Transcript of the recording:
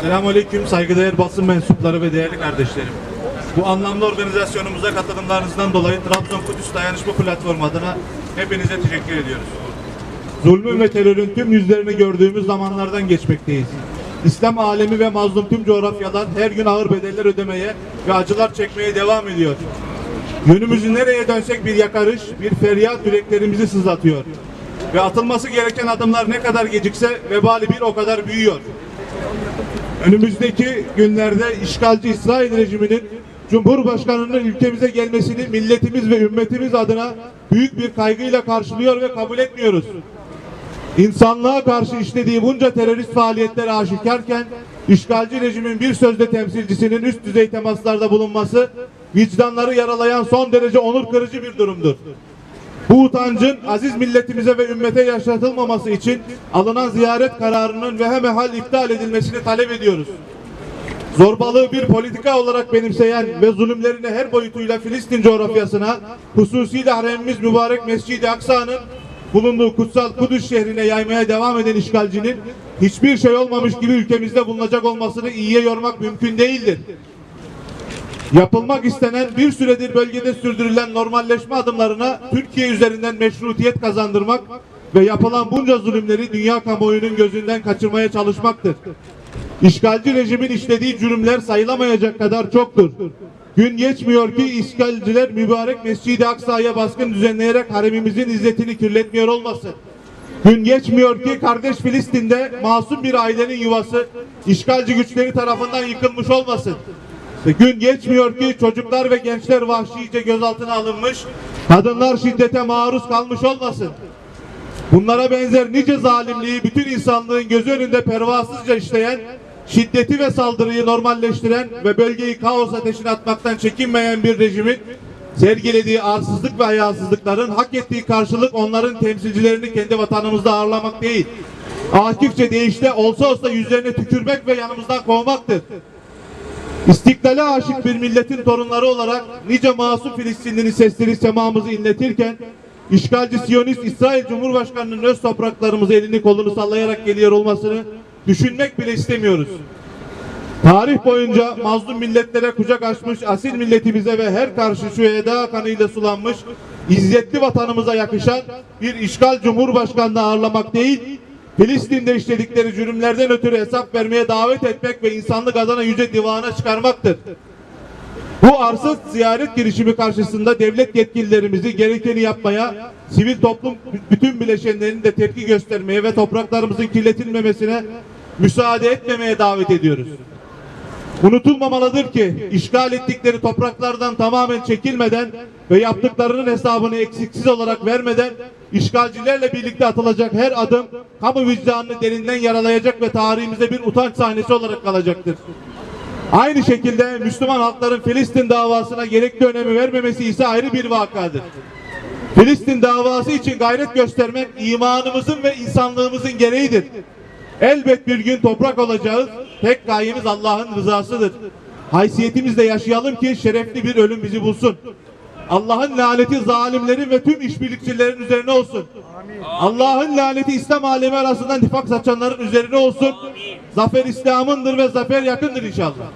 Selamünaleyküm saygıdeğer basın mensupları ve değerli kardeşlerim. Bu anlamlı organizasyonumuza katılımlarınızdan dolayı Trabzon Kudüs Dayanışma Platformu adına hepinize teşekkür ediyoruz. Zulmün ve terörün tüm yüzlerini gördüğümüz zamanlardan geçmekteyiz. İslam alemi ve mazlum tüm coğrafyalar her gün ağır bedeller ödemeye ve acılar çekmeye devam ediyor. Yönümüzü nereye dönsek bir yakarış, bir feryat yüreklerimizi sızlatıyor. Ve atılması gereken adımlar ne kadar gecikse vebali bir o kadar büyüyor. Önümüzdeki günlerde işgalci İsrail rejiminin Cumhurbaşkanı'nın ülkemize gelmesini milletimiz ve ümmetimiz adına büyük bir kaygıyla karşılıyor ve kabul etmiyoruz. İnsanlığa karşı işlediği bunca terörist faaliyetleri aşikarken işgalci rejimin bir sözde temsilcisinin üst düzey temaslarda bulunması vicdanları yaralayan son derece onur kırıcı bir durumdur. Bu utancın aziz milletimize ve ümmete yaşatılmaması için alınan ziyaret kararının ve hemehal iptal edilmesini talep ediyoruz. Zorbalığı bir politika olarak benimseyen ve zulümlerini her boyutuyla Filistin coğrafyasına, hususiyle haremimiz mübarek Mescid-i Aksa'nın bulunduğu kutsal Kudüs şehrine yaymaya devam eden işgalcinin hiçbir şey olmamış gibi ülkemizde bulunacak olmasını iyiye yormak mümkün değildir. Yapılmak istenen bir süredir bölgede sürdürülen normalleşme adımlarına Türkiye üzerinden meşrutiyet kazandırmak ve yapılan bunca zulümleri dünya kamuoyunun gözünden kaçırmaya çalışmaktır. İşgalci rejimin işlediği cürümler sayılamayacak kadar çoktur. Gün geçmiyor ki işgalciler mübarek Mescid-i Aksa'ya baskın düzenleyerek haremimizin izzetini kirletmiyor olmasın. Gün geçmiyor ki kardeş Filistin'de masum bir ailenin yuvası işgalci güçleri tarafından yıkılmış olmasın. Gün geçmiyor ki çocuklar ve gençler vahşice gözaltına alınmış, kadınlar şiddete maruz kalmış olmasın. Bunlara benzer nice zalimliği bütün insanlığın gözü önünde pervasızca işleyen, şiddeti ve saldırıyı normalleştiren ve bölgeyi kaos ateşine atmaktan çekinmeyen bir rejimin sergilediği arsızlık ve hayasızlıkların hak ettiği karşılık onların temsilcilerini kendi vatanımızda ağırlamak değil. Akifçe deyişle olsa olsa yüzlerine tükürmek ve yanımızdan kovmaktır. İstiklale aşık bir milletin torunları olarak nice masum Filistinlinin sesleri semamızı inletirken işgalci Siyonist İsrail Cumhurbaşkanı'nın öz topraklarımıza elini kolunu sallayarak geliyor olmasını düşünmek bile istemiyoruz. Tarih boyunca mazlum milletlere kucak açmış asil milletimize ve her karşı şu eda kanıyla sulanmış izzetli vatanımıza yakışan bir işgal cumhurbaşkanını ağırlamak değil, Filistin'de işledikleri cürümlerden ötürü hesap vermeye davet etmek ve insanlık adına yüce divana çıkarmaktır. Bu arsız ziyaret girişimi karşısında devlet yetkililerimizi gerekeni yapmaya, sivil toplum bütün bileşenlerinin de tepki göstermeye ve topraklarımızın kirletilmemesine müsaade etmemeye davet ediyoruz. Unutulmamalıdır ki işgal ettikleri topraklardan tamamen çekilmeden ve yaptıklarının hesabını eksiksiz olarak vermeden işgalcilerle birlikte atılacak her adım kamu vicdanını derinden yaralayacak ve tarihimizde bir utanç sahnesi olarak kalacaktır. Aynı şekilde Müslüman halkların Filistin davasına gerekli önemi vermemesi ise ayrı bir vakadır. Filistin davası için gayret göstermek imanımızın ve insanlığımızın gereğidir. Elbet bir gün toprak olacağız. Tek gayemiz Allah'ın rızasıdır. Haysiyetimizle yaşayalım ki şerefli bir ölüm bizi bulsun. Allah'ın laneti zalimlerin ve tüm işbirlikçilerin üzerine olsun. Allah'ın laneti İslam alemi arasında nifak saçanların üzerine olsun. Zafer İslam'ındır ve zafer yakındır inşallah.